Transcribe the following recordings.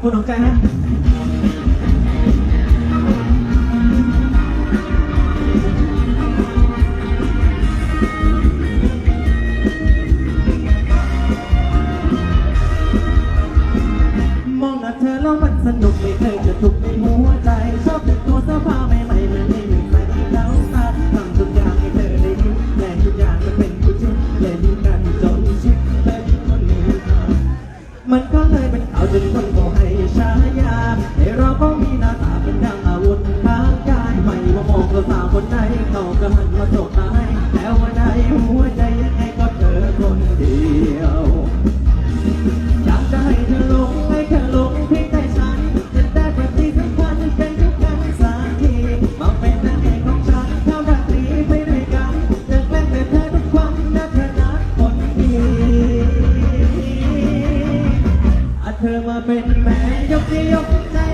คุณสนใจไห เป็นแม่ยกยกใจ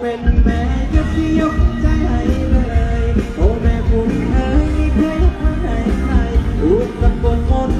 เป็นแม่ก็ที่ยกใจให้เลยโอ้แม่คุณเอ้ยเคยให้ใครอุตส่าห์ปวดมน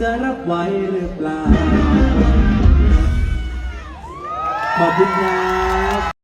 จะรับไหวหรือเปล่า ขอบคุณครับ